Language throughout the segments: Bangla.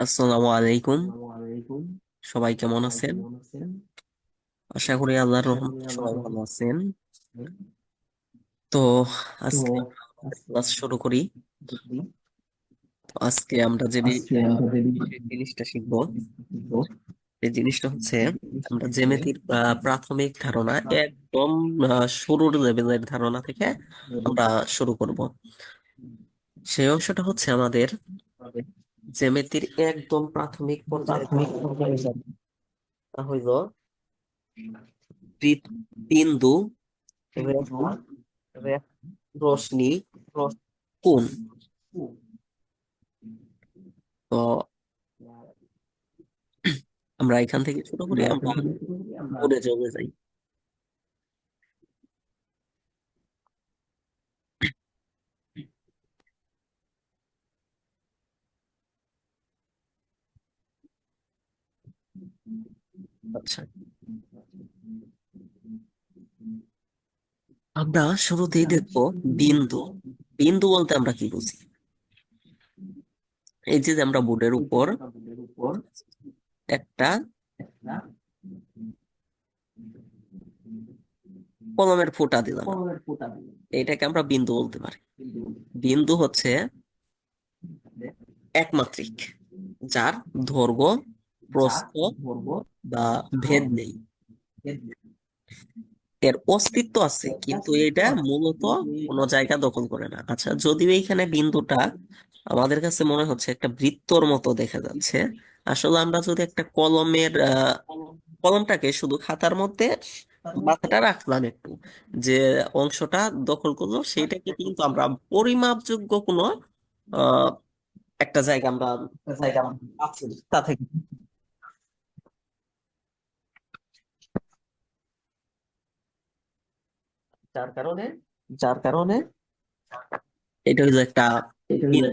আসসালামু আলাইকুম। সবাই কেমন আছেন? আশা করি আল্লাহর রহমতে সবাই ভালো আছেন। তো আজকে ক্লাস শুরু করি। আজকে আমরা যে জিনিসটা শিখব এই জিনিসটা হচ্ছে আমরা জ্যামিতির প্রাথমিক ধারণা একদম শুরুর লেভেলের ধারণা থেকে আমরা শুরু করব। সেই অংশটা হচ্ছে আমাদের জ্যামিতির একদম প্রাথমিক পর্যায়ে হইল বিন্দু রশ্মি কোণ। তো আমরা এখান থেকে শুরু করি আমরা চলে যাই। আচ্ছা। আমরা শুরুতেই দেখব বিন্দু। বিন্দু বলতে আমরা কি বুঝি? এই যে আমরা বোর্ডের উপর একটা কলমের ফোঁটা দিলাম। এটাকে আমরা বিন্দু বলতে পারি। বিন্দু হচ্ছে একমাত্রিক যার দৈর্ঘ্য প্রস্থ বা ভেদ নেই। এর অস্তিত্ব আছে কিন্তু এটা মূলত কোনো জায়গা দখল করে না। আচ্ছা যদিও এইখানে বিন্দুটা আমাদের কাছে মনে হচ্ছে একটা বৃত্তর মতো দেখা যাচ্ছে আসলে আমরা যদি একটা কলমের কলমটাকে শুধু খাতার মধ্যে মাথাটা রাখলাম একটু যে অংশটা দখল করল সেইটাকে কিন্তু আমরা পরিমাপযোগ্য কোনো একটা জায়গা আমরা না। তা থেকে। যার কারণে যার কারণে এটা হলো একটা বিন্দু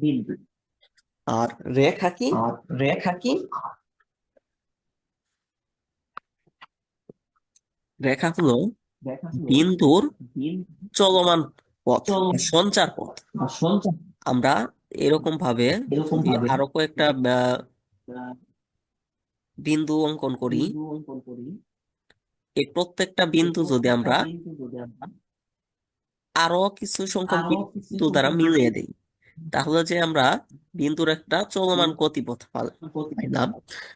বিন্দু। আর রেখা কি? আর রেখা কি? রেখা হলো বিন্দুর চলমান পথ সঞ্চার পথ। সঞ্চার আমরা এরকম ভাবে এরকম আরও কয়েকটা আহ, বিন্দু অঙ্কন করি। বিন্দু অঙ্কন করি। এই প্রত্যেকটা বিন্দু যদি আমরা আরও কিছু সংখ্যক বিন্দু দ্বারা মিলিয়ে দিই তাহলে যে আমরা বিন্দুর একটা চলমান গতিপথ পাইলাম।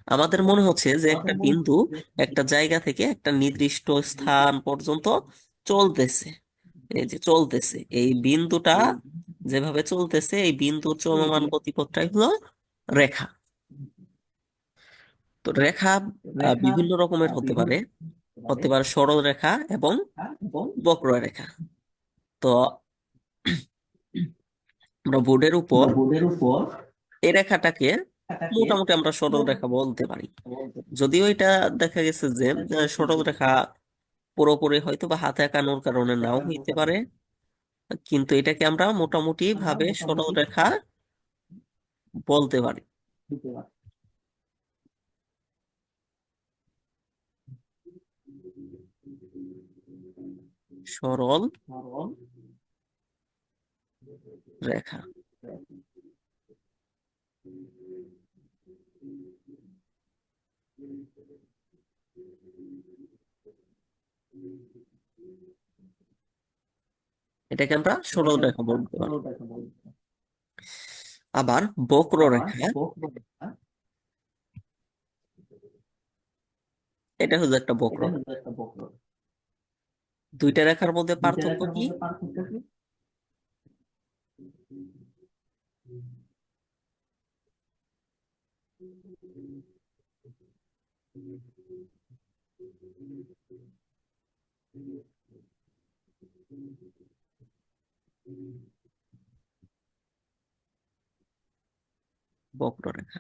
আমাদের মনে হচ্ছে যে একটা বিন্দু একটা জায়গা থেকে একটা নির্দিষ্ট স্থান পর্যন্ত চলতেছে। এই যে চলতেছে এই বিন্দুটা যেভাবে চলতেছে এই বিন্দুর চলমান গতিপথটাই হলো রেখা। তো রেখা বিভিন্ন রকমের হতে পারে। হতে পারে সরল রেখা এবং এবং বক্ররেখা তো আমরা বোর্ডের উপর বোর্ডের উপর এই রেখাটাকে রেখাটাকে মোটামুটি আমরা সরল রেখা বলতে পারি। যদিও এটা দেখা গেছে যে সরল রেখা পুরোপুরি হয়তো বা হাতে আঁকানোর কারণে নাও হইতে পারে। কিন্তু এটাকে আমরা মোটামুটি ভাবে সরল রেখা বলতে পারি। সরল রেখা। এটাকে আমরা সরল রেখা বলতে পারি। আবার বক্ররেখা। এটা হচ্ছে একটা বক্ররেখা। দুইটা রেখার মধ্যে পার্থক্য কি? বক্ররেখা।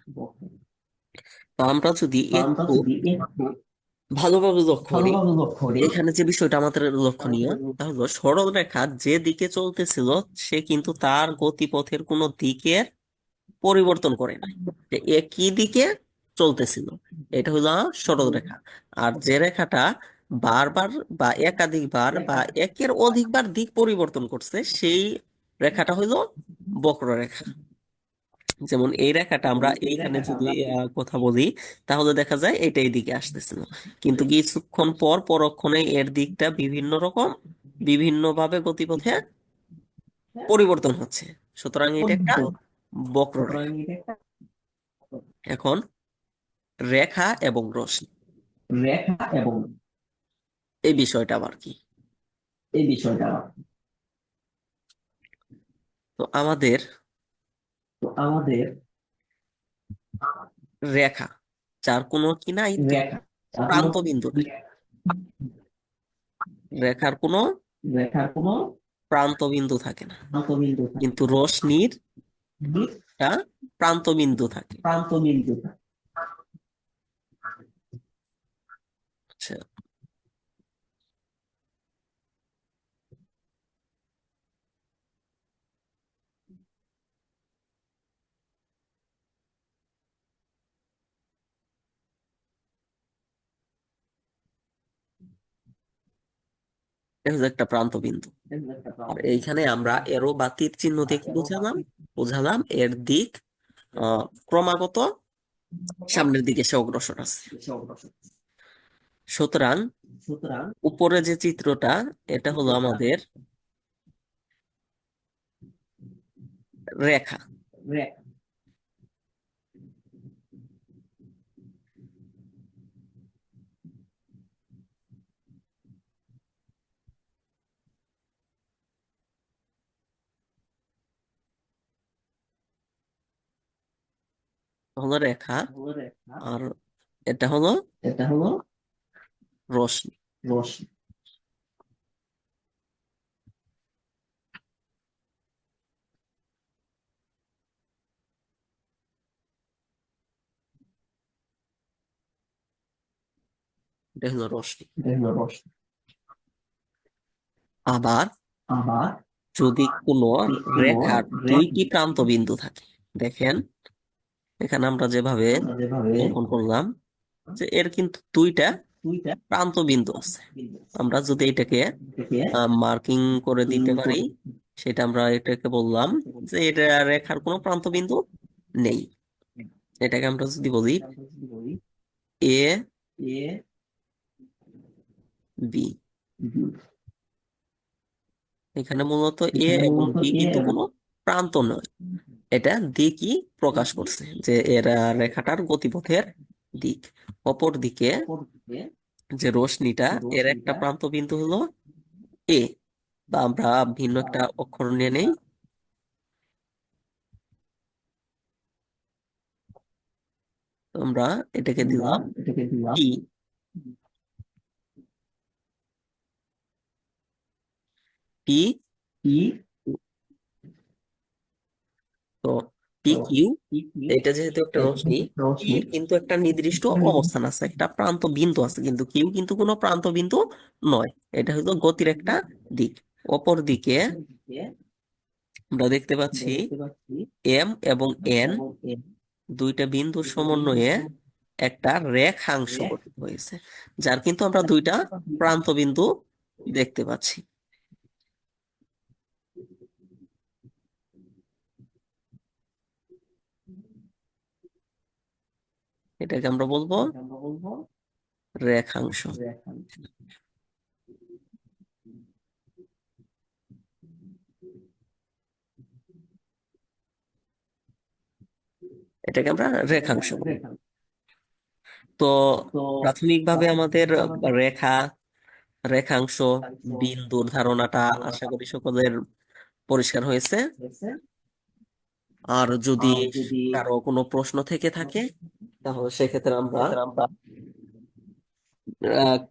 তো আমরা যদি একটু ভালোভাবে লক্ষ্য করি। এখানে যে বিষয়টা আমাদের লক্ষণীয় তা হলো সরল রেখা যে দিকে চলতেছিল সে কিন্তু তার গতিপথের কোনো দিকের পরিবর্তন করে নাই। যে একই দিকে চলতেছিল এটা হলো সরল রেখা। আর যে রেখাটা বারবার বা একাধিকবার বা একের অধিকবার দিক পরিবর্তন করছে সেই রেখাটা হলো বক্ররেখা। যেমন এই রেখাটা আমরা এইখানে যদি কথা বলি তাহলে দেখা যায় এটা এই দিকে আসতেছে না। কিন্তু কিছুক্ষণ পর পরক্ষণে এর দিকটা বিভিন্ন রকম বিভিন্ন ভাবে গতিপথে পরিবর্তন হচ্ছে। সুতরাং এটা একটা বক্ররেখা। এখন রেখা এবং রশ্মি। রেখা এবং এই বিষয়টা আবার কি? এই বিষয়টা তো আমাদের আমাদের রেখা যার কোনো কি নাই রেখা প্রান্ত বিন্দু রেখার কোনো রেখার কোনো প্রান্ত বিন্দু থাকে না। কিন্তু রশ্মির। প্রান্ত বিন্দু থাকে। প্রান্ত বিন্দু থাকে আচ্ছা এটা হচ্ছে একটা প্রান্ত বিন্দু। আর এইখানে আমরা এরো বা তীর চিহ্ন দিয়ে বোঝালাম? বোঝালাম এর দিক ক্রমাগত সামনের দিকে সে অগ্রসর আছে। সুতরাং উপরে যে চিত্রটা, এটা হলো আমাদের রেখা রেখা। হলো রেখা আর এটা হলো এটা হলো রশ্মি। রশ্মি। এটা হলো রশ্মি। এটা হলো রশ্মি। আবার আবার যদি কোনো রেখার রেখা- দুইটি প্রান্ত বিন্দু থাকে দেখেন এখানে আমরা যেভাবে অঙ্কন করলাম যে এর কিন্তু দুইটা প্রান্ত বিন্দু আছে। আমরা যদি এটাকে মার্কিং করে দিতে পারি সেটা আমরা এটাকে বললাম যে এটা রেখার কোনো প্রান্ত বিন্দু নেই। এটাকে আমরা যদি বলি এ বি। এখানে মূলত এ এবং বি কিন্তু কোনো প্রান্ত নয়। এটা দিকই প্রকাশ করছে যে এর রেখাটার গতিপথের দিক অপর দিকে অপরদিকে যে রশ্মিটা এর একটা প্রান্ত বিন্দু হলো এ বা আমরা ভিন্ন একটা অক্ষর নিয়ে নেই। আমরা এটাকে দিলাম এটাকে দিলাম পি পি ই তো পি কিউ এটা যেহেতু একটা রশ্মি কিন্তু একটা নির্দিষ্ট অবস্থান আছে একটা প্রান্ত বিন্দু আছে কিন্তু কিউ কিন্তু কোনো প্রান্ত বিন্দু নয় এটা হলো গতির একটা দিক। অপর দিকে আমরা দেখতে পাচ্ছি এম এবং এন দুইটা বিন্দুর সমন্বয়ে একটা রেখাংশ গঠিত হয়েছে যার কিন্তু আমরা দুইটা প্রান্ত বিন্দু দেখতে পাচ্ছি। এটাকে আমরা বলব রেখাংশ। এটাকে আমরা রেখাংশ বলি। তো প্রাথমিকভাবে আমাদের রেখা রেখাংশ বিন্দুর ধারণাটা আশা করি সকলের পরিষ্কার হয়েছে। আর যদি কারও কোনো প্রশ্ন থেকে থাকে তাহলে সেক্ষেত্রে আমরা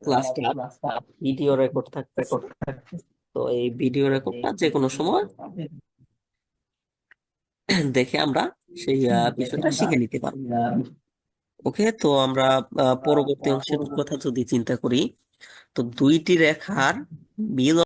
ক্লাসটা ভিডিও রেকর্ড থাকতে তো এই ভিডিও রেকর্ডটা যে কোনো সময় দেখে আমরা সেই বিষয়টা শিখে নিতে পারব। ওকে তো আমরা পরবর্তী অংশের কথা যদি চিন্তা করি তো দুইটি রেখার মিল